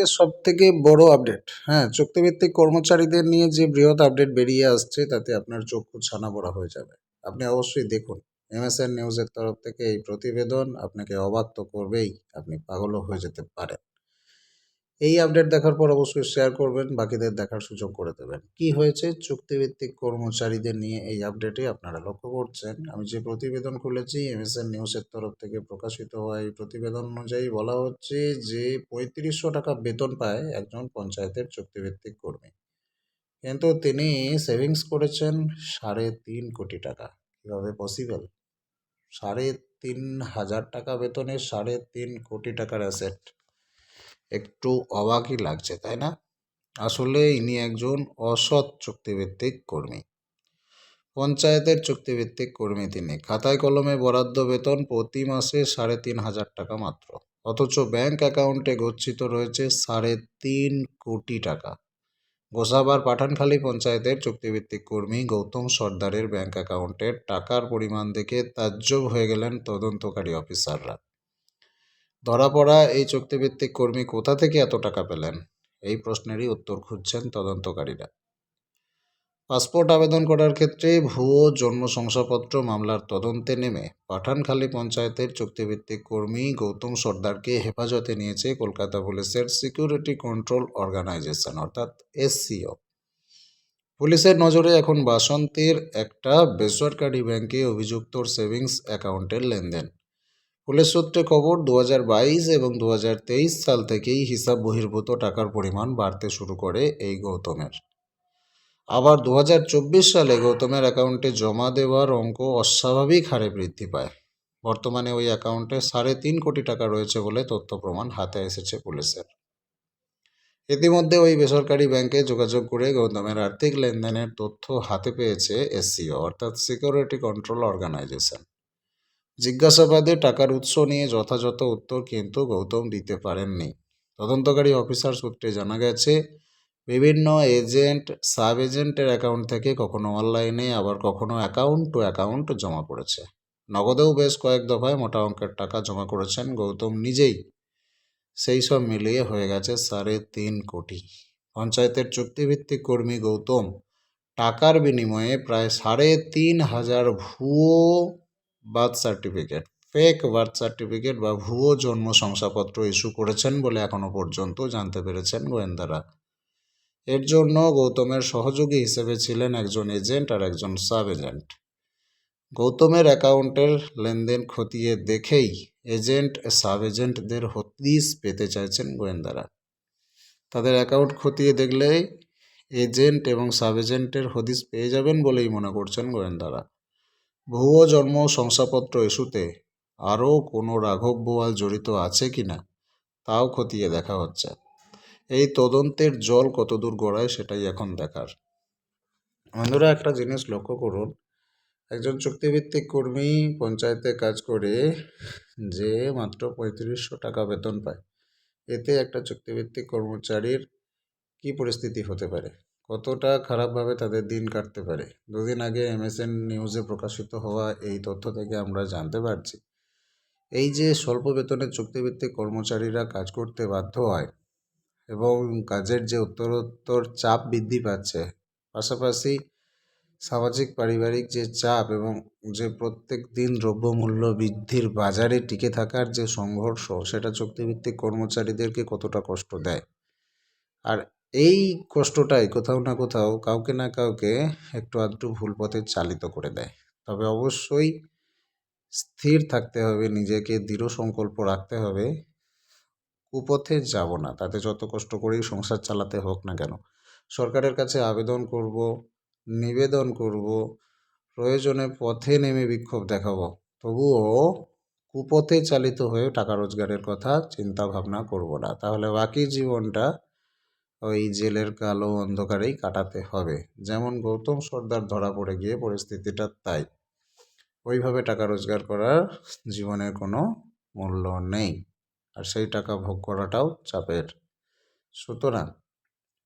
আজকে সব থেকে বড় আপডেট হ্যাঁ চুক্তিভিত্তিক কর্মচারীদের নিয়ে যে বৃহৎ আপডেট বেরিয়ে আসছে, তাতে আপনার চক্ষু ছানা বড়া হয়ে যাবে। আপনি অবশ্যই দেখুন এমএসএন নিউজের তরফ থেকে এই প্রতিবেদন আপনাকে অবাক তো করবেই, আপনি পাগলও হয়ে যেতে পারেন। এই আপডেট দেখার পর অবশ্যই শেয়ার করবেন, বাকিদের দেখার সুযোগ করে দেবেন। কি হয়েছে? চুক্তিভিত্তিক কর্মচারীদের নিয়ে এই আপডেটে আপনারা লক্ষ্য করছেন। আমি যে প্রতিবেদন খুলেছি এমএসএন নিউজের তরফ থেকে প্রকাশিত হওয়া এই প্রতিবেদন অনুযায়ী বলা হচ্ছে যে, পঁয়ত্রিশশো টাকা বেতন পায় একজন পঞ্চায়েতের চুক্তিভিত্তিক কর্মী। কিন্তু তিনি সেভিংস করেছেন সাড়ে তিন কোটি টাকা। কীভাবে পসিবল সাড়ে তিন হাজার টাকা বেতনে সাড়ে তিন কোটি টাকার অ্যাসেট একটু অবাকই লাগছে, তাই না? আসলে ইনি একজন অসৎ চুক্তিভিত্তিক কর্মী। পঞ্চায়েতের চুক্তিভিত্তিক কর্মী তিনি। খাতায় কলমে বরাদ্দ বেতন প্রতি মাসে সাড়ে তিন হাজার টাকা মাত্র। অথচ ব্যাংক অ্যাকাউন্টে গচ্ছিত রয়েছে সাড়ে তিন কোটি টাকা। গোসাবার পাঠানখালী পঞ্চায়েতের চুক্তিভিত্তিক কর্মী গৌতম সর্দারের ব্যাংক অ্যাকাউন্টের টাকার পরিমাণ দেখে তাজ্জব হয়ে গেলেন তদন্তকারী অফিসাররা। ধরা পড়া এই চুক্তিভিত্তিক কর্মী কোথা থেকে এত টাকা পেলেন? এই প্রশ্নেরই উত্তর খুঁজছেন তদন্তকারীরা। পাসপোর্ট আবেদন করার ক্ষেত্রে ভুয়ো জন্ম শংসাপত্র মামলার তদন্তে নেমে পাঠানখালী পঞ্চায়েতের চুক্তিভিত্তিক কর্মী গৌতম সর্দারকে হেফাজতে নিয়েছে কলকাতা পুলিশের সিকিউরিটি কন্ট্রোল অর্গানাইজেশন, অর্থাৎ এসসিও। পুলিশের নজরে এখন বাসন্তীর একটা বেসরকারি ব্যাংকে অভিযুক্তর সেভিংস অ্যাকাউন্টের লেনদেন। পুলিশ সূত্রে খবর দু হাজার বাইশ এবং দু হাজার তেইশ সাল থেকেই হিসাব বহির্ভূত টাকার পরিমাণ বাড়তে শুরু করে এই গৌতমের। আবার দু হাজার চব্বিশ সালে গৌতমের অ্যাকাউন্টে জমা দেওয়ার অঙ্ক অস্বাভাবিক হারে বৃদ্ধি পায়। বর্তমানে ওই অ্যাকাউন্টে সাড়ে তিন কোটি টাকা রয়েছে বলে তথ্য প্রমাণ হাতে এসেছে পুলিশের। ইতিমধ্যে ওই বেসরকারি ব্যাংকে যোগাযোগ করে গৌতমের আর্থিক লেনদেনের তথ্য হাতে পেয়েছে এসসিও, অর্থাৎ সিকিউরিটি কন্ট্রোল অর্গানাইজেশন। জিজ্ঞাসাবাদে টাকার উৎস নিয়ে যথাযথ উত্তর কিন্তু গৌতম দিতে পারেননি। তদন্তকারী অফিসার সূত্রে জানা গেছে, বিভিন্ন এজেন্ট, সাব এজেন্টের অ্যাকাউন্ট থেকে কখনো অনলাইনে, আবার কখনো অ্যাকাউন্ট টু অ্যাকাউন্ট জমা করেছে। নগদেও বেশ কয়েক দফায় মোটা অঙ্কের টাকা জমা করেছেন গৌতম নিজেই। সেই সব মিলিয়ে হয়ে গেছে সাড়ে তিন কোটি। পঞ্চায়েতের চুক্তিভিত্তিক কর্মী গৌতম টাকার বিনিময়ে প্রায় সাড়ে তিন হাজার ভুয়ো birth certificate fake birth certificate বা ভুয়ো জন্ম শংসাপত্র ইস্যু করেছেন বলে এখনও পর্যন্ত জানতে পেরেছেন গোয়েন্দারা। এর জন্য গৌতমের সহযোগী হিসেবে ছিলেন একজন এজেন্ট আর একজন সাব এজেন্ট গৌতমের অ্যাকাউন্টের লেনদেন খতিয়ে দেখেই এজেন্ট সাব এজেন্টদের হদিস পেতে চাইছেন গোয়েন্দারা। তাদের অ্যাকাউন্ট খতিয়ে দেখলে এজেন্ট এবং সাব এজেন্টের হদিস পেয়ে যাবেন বলেই মনে করছেন গোয়েন্দারা। ভুয়ো জন্ম শংসাপত্র ইস্যুতে আরও কোনো রাঘব বোয়াল জড়িত আছে কি না, তাও খতিয়ে দেখা হচ্ছে। এই তদন্তের জল কতদূর গড়ায় সেটাই এখন দেখার। বন্ধুরা, একটা জিনিস লক্ষ্য করুন। একজন চুক্তিভিত্তিক কর্মী পঞ্চায়েতে কাজ করে যে মাত্র পঁয়ত্রিশশো টাকা বেতন পায়, এতে একটা চুক্তিভিত্তিক কর্মচারীর কী পরিস্থিতি হতে পারে? কতটা খারাপভাবে তাদের দিন কাটতে পারে? দুদিন আগে এমএসএন নিউজে প্রকাশিত হওয়া এই তথ্য থেকে আমরা জানতে পারছি। এই যে স্বল্প বেতনে চুক্তিভিত্তিক কর্মচারীরা কাজ করতে বাধ্য হয় এবং কাজের যে উত্তরোত্তর চাপ বৃদ্ধি পাচ্ছে, পাশাপাশি সামাজিক পারিবারিক যে চাপ এবং যে প্রত্যেক দিন দ্রব্যমূল্য বৃদ্ধির বাজারে টিকে থাকার যে সংঘর্ষ, সেটা চুক্তিভিত্তিক কর্মচারীদেরকে কতটা কষ্ট দেয়? আর এই কষ্টটাই কোথাও না কোথাও কাউকে না কাউকে একটু আধটু ভুল পথে চালিত করে দেয়। তবে অবশ্যই স্থির থাকতে হবে, নিজেকে দৃঢ় সংকল্প রাখতে হবে। কুপথে যাব না, তাতে যত কষ্ট করেই সংসার চালাতে হোক না কেন। সরকারের কাছে আবেদন করব, নিবেদন করব, প্রয়োজনে পথে নেমে বিক্ষোভ দেখাবো। তবুও কুপথে চালিত হয়ে টাকা রোজগারের কথা চিন্তা ভাবনা করব না। তাহলে বাকি জীবনটা ওই জেলের কালো অন্ধকারেই কাটাতে হবে। যেমন গৌতম সর্দার ধরা পড়ে গিয়ে পরিস্থিতিটা তাই। ওইভাবে টাকা রোজগার করার জীবনের কোনো মূল্য নেই। আর সেই টাকা ভোগ করাটাও চাপের। সুতরাং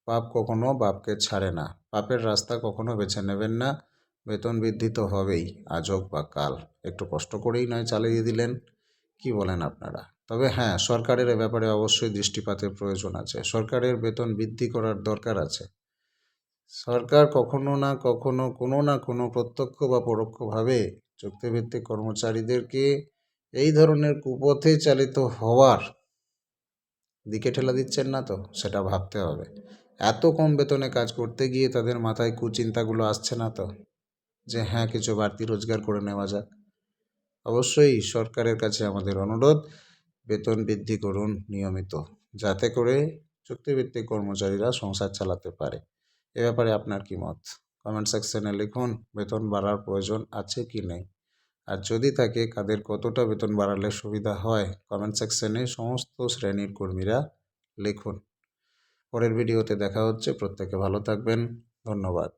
পাপ কখনো বাপকে ছাড়ে না। পাপের রাস্তা কখনো বেছে নেবেন না। বেতন বৃদ্ধি তো হবেই আজ হোক বা কাল। একটু কষ্ট করেই নয় চালিয়ে দিলেন। কি বলেন আপনারা? তবে হ্যাঁ সরকারের এ ব্যাপারে অবশ্যই দৃষ্টিপাতের প্রয়োজন আছে। সরকারের বেতন বৃদ্ধি করার দরকার আছে। সরকার কখনো না কখনো কোনো না কোনো প্রত্যক্ষ বা পরোক্ষভাবে চুক্তিভিত্তিক কর্মচারীদেরকে এই ধরনের কুপথে চালিত হওয়ার দিকে ঠেলা দিচ্ছেন না তো? সেটা ভাবতে হবে। এত কম বেতনে কাজ করতে গিয়ে তাদের মাথায় কুচিন্তাগুলো আসছে না তো? যে হ্যাঁ কিছু বাড়তি রোজগার করে নেওয়া যাক। অবশ্যই সরকারের কাছে আমাদের অনুরোধ, বেতন বৃদ্ধি করুন নিয়মিত, যাতে করে চুক্তিভিত্তিক কর্মচারীরা সংসার চালাতে পারে। এ ব্যাপারে আপনার কি মত? কমেন্ট সেকশনে লিখুন, বেতন বাড়ার প্রয়োজন আছে কি নেই? আর যদি থাকে, কাদের কতটা বেতন বাড়ালে সুবিধা হয়? কমেন্ট সেকশনে সমস্ত শ্রেণির কর্মীরা লিখুন। পরের ভিডিওতে দেখা হচ্ছে, প্রত্যেকে ভালো থাকবেন, ধন্যবাদ।